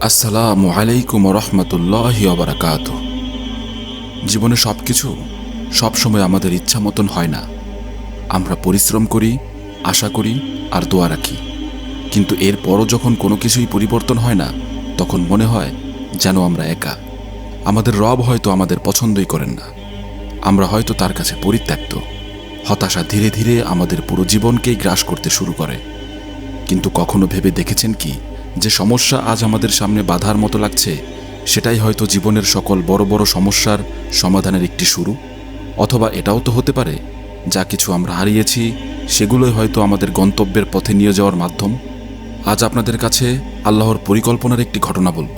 আসসালামু আলাইকুম রহমতুল্লাহ অবরাকাত জীবনে সব কিছু সবসময় আমাদের ইচ্ছা মতন হয় না। আমরা পরিশ্রম করি, আশা করি আর দোয়া রাখি। কিন্তু এরপরও যখন কোনো কিছুই পরিবর্তন হয় না, তখন মনে হয় যেন আমরা একা। আমাদের রব হয়তো আমাদের পছন্দই করেন না। আমরা হয়তো তার কাছে পরিত্যক্ত। হতাশা ধীরে ধীরে আমাদের পুরো জীবনকেই গ্রাস করতে শুরু করে। কিন্তু কখনো ভেবে দেখেছেন কি? যে সমস্যা আজ আমাদের সামনে বাধার মতো লাগছে, সেটাই হয়তো জীবনের সকল বড় বড় সমস্যার সমাধানের একটি শুরু। অথবা এটাও তো হতে পারে, যা কিছু আমরা হারিয়েছি, সেগুলোই হয়তো আমাদের গন্তব্যের পথে নিয়ে যাওয়ার মাধ্যম। আজ আপনাদের কাছে আল্লাহর পরিকল্পনার একটি ঘটনা বলব।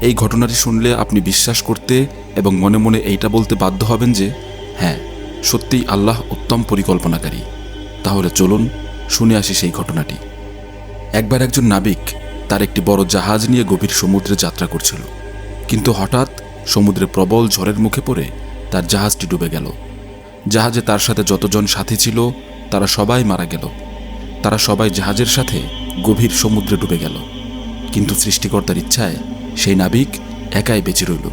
এই ঘটনাটি শুনলে আপনি বিশ্বাস করতে এবং মনে মনে এইটা বলতে বাধ্য হবেন যে হ্যাঁ সত্যিই আল্লাহ উত্তম পরিকল্পনাকারী। তাহলে চলুন শুনে আসি সেই ঘটনাটি। একবার একজন নাবিক তার একটি বড় জাহাজ নিয়ে গভীর সমুদ্রে যাত্রা করছিল। কিন্তু হঠাৎ সমুদ্রে প্রবল ঝড়ের মুখে পড়ে তার জাহাজটি ডুবে গেল। জাহাজে তার সাথে যতজন সাথী ছিল, তারা সবাই মারা গেল। তারা সবাই জাহাজের সাথে গভীর সমুদ্রে ডুবে গেল। কিন্তু সৃষ্টিকর্তার ইচ্ছায় সেই নাবিক একাই বেঁচে রইল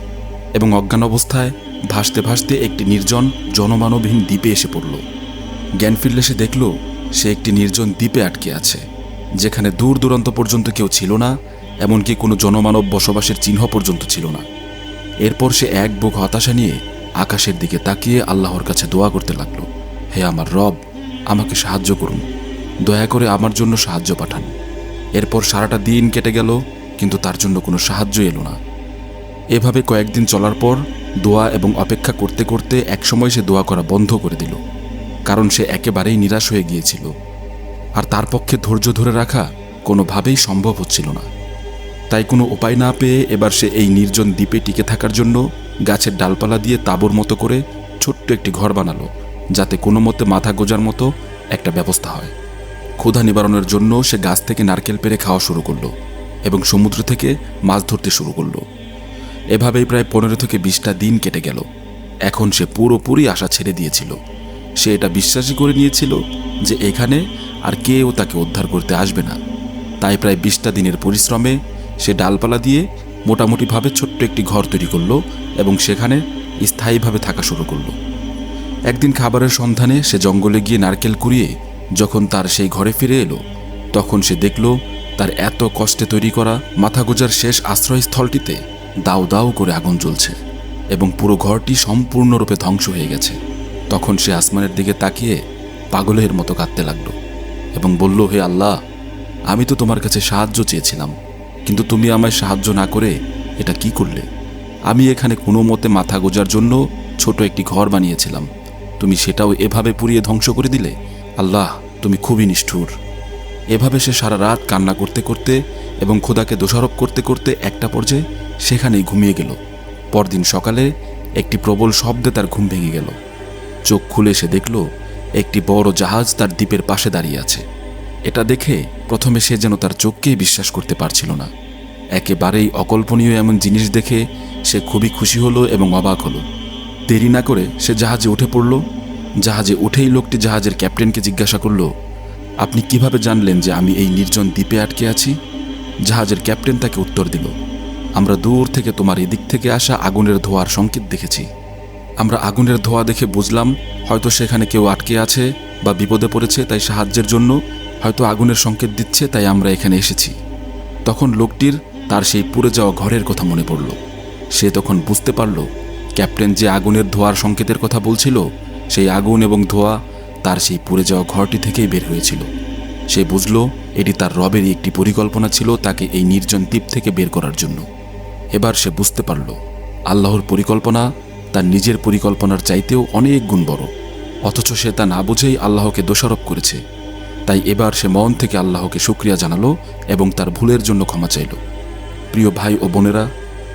এবং অজ্ঞান অবস্থায় ভাসতে ভাসতে একটি নির্জন জনমানবহীন দ্বীপে এসে পড়ল। জ্ঞান ফিরলে সে দেখল, সে একটি নির্জন দ্বীপে আটকে আছে। যেখানে দূর দূরান্ত পর্যন্ত কেউ ছিল না, এমনকি কোনো জনমানব বসবাসের চিহ্ন পর্যন্ত ছিল না। এরপর সে এক বুক হতাশা নিয়ে আকাশের দিকে তাকিয়ে আল্লাহর কাছে দোয়া করতে লাগল, হে আমার রব, আমাকে সাহায্য করুন। দয়া করে আমার জন্য সাহায্য পাঠান। এরপর সারাটা দিন কেটে গেল, কিন্তু তার জন্য কোনো সাহায্য এলো না। এভাবে কয়েকদিন চলার পর দোয়া এবং অপেক্ষা করতে করতে একসময় সে দোয়া করা বন্ধ করে দিল, কারণ সে একেবারেই নিরাশ হয়ে গিয়েছিল। আর তার পক্ষে ধৈর্য ধরে রাখা কোনোভাবেই সম্ভব হচ্ছিল না। তাই কোনো উপায় না পেয়ে এবার সে এই নির্জন দ্বীপে টিকে থাকার জন্য গাছের ডালপালা দিয়ে তাবর মতো করে ছোট্ট একটি ঘর বানালো, যাতে কোনো মতে মাথা গোজার মতো একটা ব্যবস্থা হয়। ক্ষুধা নিবারণের জন্য সে গাছ থেকে নারকেল পেরে খাওয়া শুরু করল এবং সমুদ্র থেকে মাছ ধরতে শুরু করল। এভাবেই প্রায় পনেরো থেকে বিশটা দিন কেটে গেল। এখন সে পুরোপুরি আশা ছেড়ে দিয়েছিল। সে এটা বিশ্বাসই করে নিয়েছিল যে এখানে আর কেউ তাকে উদ্ধার করতে আসবে না। তাই প্রায় বিশটা দিনের পরিশ্রমে সে ডালপালা দিয়ে মোটামুটিভাবে ছোট্ট একটি ঘর তৈরি করল এবং সেখানে স্থায়ীভাবে থাকা শুরু করল। একদিন খাবারের সন্ধানে সে জঙ্গলে গিয়ে নারকেল কুড়িয়ে যখন তার সেই ঘরে ফিরে এলো, তখন সে দেখল তার এত কষ্টে তৈরি করা মাথা গোজার শেষ আশ্রয়স্থলটিতে দাউ দাউ করে আগুন জ্বলছে এবং পুরো ঘরটি সম্পূর্ণরূপে ধ্বংস হয়ে গেছে। তখন সে আসমানের দিকে তাকিয়ে পাগলের মতো কাঁদতে লাগল। এবং বলল, হে আল্লাহ, আমি তো তোমার কাছে সাহায্য চেয়েছিলাম, কিন্তু তুমি আমায় সাহায্য না করে এটা কি করলে? আমি এখানে কোনো মতে মাথা গোজার জন্য ছোট একটি ঘর বানিয়েছিলাম। তুমি সেটাও এভাবে পুড়িয়ে ধ্বংস করে দিলে? আল্লাহ, তুমি খুবই নিষ্ঠুর। এভাবে সে সারা রাত কান্না করতে করতে এবং খোদাকে দোষারোপ করতে করতে একটা পর্যায়ে সেখানেই ঘুমিয়ে গেল। পরদিন সকালে একটি প্রবল শব্দে তার ঘুম ভেঙে গেল। চোখ খুলে সে দেখল একটি বড় জাহাজ তার দ্বীপের পাশে দাঁড়িয়ে আছে। এটা দেখে প্রথমে সে যেন তার চোখকেই বিশ্বাস করতে পারছিল না। একেবারেই অকল্পনীয় এমন জিনিস দেখে সে খুবই খুশি হলো এবং অবাক হলো। দেরি না করে সে জাহাজে উঠে পড়ল। জাহাজে উঠেই লোকটি জাহাজের ক্যাপ্টেনকে জিজ্ঞাসা করল, আপনি কীভাবে জানলেন যে আমি এই নির্জন দ্বীপে আটকে আছি? জাহাজের ক্যাপ্টেন তাকে উত্তর দিল, আমরা দূর থেকে তোমার এদিক থেকে আসা আগুনের ধোয়ার সংকেত দেখেছি। আমরা আগুনের ধোয়া দেখে বুঝলাম, হয়তো সেখানে কেউ আটকে আছে বা বিপদে পড়েছে তাই সাহায্যের জন্য হয়তো আগুনের সংকেত দিচ্ছে তাই আমরা এখানে এসেছি। তখন লোকটির তার সেই পুড়ে যাওয়া ঘরের কথা মনে পড়ল। সে তখন বুঝতে পারল, ক্যাপ্টেন যে আগুনের ধোয়ার সংকেতের কথা বলছিল, সেই আগুন এবং ধোয়া তার সেই পুড়ে যাওয়া ঘরটি থেকেই বের হয়েছিল। সে বুঝল, এটি তার রবেরই একটি পরিকল্পনা ছিল তাকে এই নির্জন দ্বীপ থেকে বের করার জন্য। এবার সে বুঝতে পারল, আল্লাহর পরিকল্পনা তার নিজের পরিকল্পনার চাইতেও অনেক গুণ বড়। অথচ সে তা না বুঝেই আল্লাহকে দোষারোপ করেছে। তাই এবার সে মন থেকে আল্লাহকে শুক্রিয়া জানালো এবং তার ভুলের জন্য ক্ষমা চাইল। প্রিয় ভাই ও বোনেরা,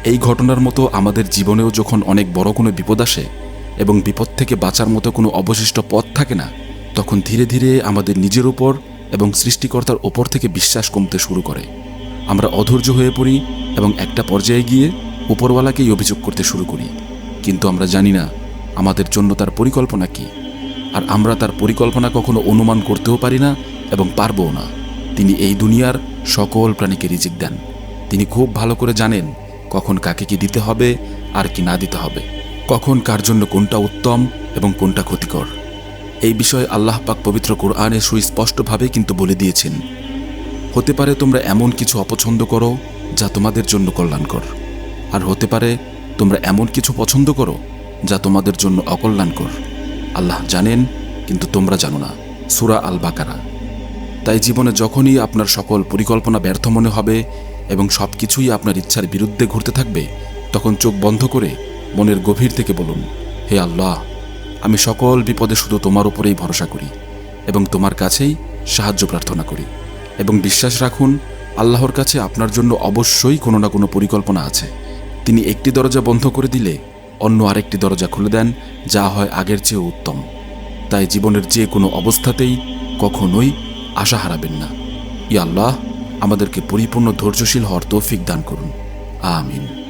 এই ঘটনার মতো আমাদের জীবনেও যখন অনেক বড় কোনো বিপদ আসে এবং বিপদ থেকে বাঁচার মতো কোনো অবশিষ্ট পথ থাকে না, তখন ধীরে ধীরে আমাদের নিজের উপর এবং সৃষ্টিকর্তার ওপর থেকে বিশ্বাস কমতে শুরু করে। আমরা অধৈর্য হয়ে পড়ি এবং একটা পর্যায়ে গিয়ে উপরওয়ালাকেই অভিযোগ করতে শুরু করি। কিন্তু আমরা জানি না আমাদের জন্য তার পরিকল্পনা কি। আর আমরা তার পরিকল্পনা কখনো অনুমান করতেও পারি না এবং পারবও না। তিনি এই দুনিয়ার সকল প্রাণীকে রিজিক দেন। তিনি খুব ভালো করে জানেন কখন কাকে কি দিতে হবে আর কি না দিতে হবে, কখন কার জন্য কোনটা উত্তম এবং কোনটা ক্ষতিকর। এই বিষয়ে আল্লাহ পাক পবিত্র কোরআনে সুস্পষ্টভাবে কিন্তু বলে দিয়েছেন, হতে পারে তোমরা এমন কিছু অপছন্দ করো যা তোমাদের জন্য কল্যাণকর। আর হতে পারে তোমরা এমন কিছু পছন্দ করো যা তোমাদের জন্য অকল্যাণকর। আল্লাহ জানেন, কিন্তু তোমরা জানো না। সুরা আল বাকারা তাই জীবনে যখনই আপনার সকল পরিকল্পনা ব্যর্থ মনে হবে এবং সব কিছুই আপনার ইচ্ছার বিরুদ্ধে ঘুরতে থাকবে, তখন চোখ বন্ধ করে মনের গভীর থেকে বলুন, হে আল্লাহ, আমি সকল বিপদে শুধু তোমার উপরেই ভরসা করি এবং তোমার কাছেই সাহায্য প্রার্থনা করি। এবং বিশ্বাস রাখুন, আল্লাহর কাছে আপনার জন্য অবশ্যই কোনো না কোনো পরিকল্পনা আছে। তিনি একটি দরজা বন্ধ করে দিলে অন্য আরেকটি দরজা খুলে দেন, যা হয় আগের চেয়ে উত্তম। তাই জীবনের যে কোনো অবস্থাতেই কখনোই আশা হারাবেন না। ই আল্লাহ আমাদেরকে পরিপূর্ণ ধৈর্যশীল হওয়ার তৌফিক দান করুন। আমিন।